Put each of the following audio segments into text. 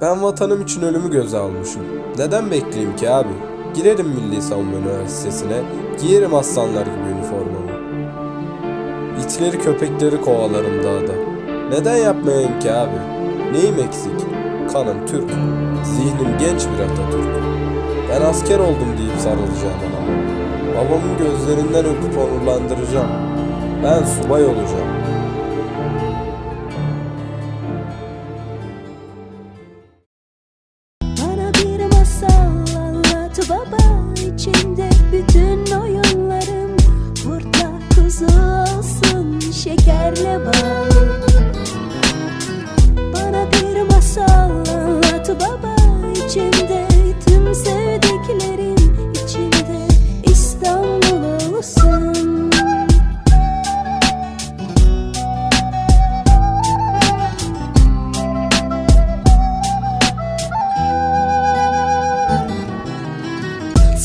Ben vatanım için ölümü göze almışım. Neden bekleyeyim ki abi? Girerim Milli Savunma Üniversitesi'ne, giyerim aslanlar gibi üniformamı. İtleri köpekleri kovalarım dağda. Neden yapmayayım ki abi? Neyim eksik? Kanım Türk. Zihnim genç bir Atatürk. Ben asker oldum deyip sarılacağım ona. Babamın gözlerinden öpüp onurlandıracağım. Ben subay olacağım. Baba içinde bütün oyunlarım. Kurtla kuzu olsun şekerle bal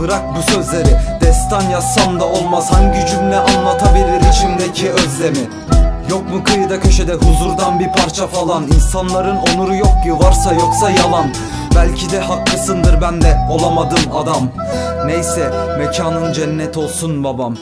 Bırak bu sözleri. Destan yazsam da olmaz. Hangi cümle anlatabilir içimdeki özlemi? Yok mu kıyıda köşede huzurdan bir parça falan? İnsanların onuru yok ki varsa yoksa yalan. Belki de haklısındır ben de olamadım adam. Neyse mekanın cennet olsun babam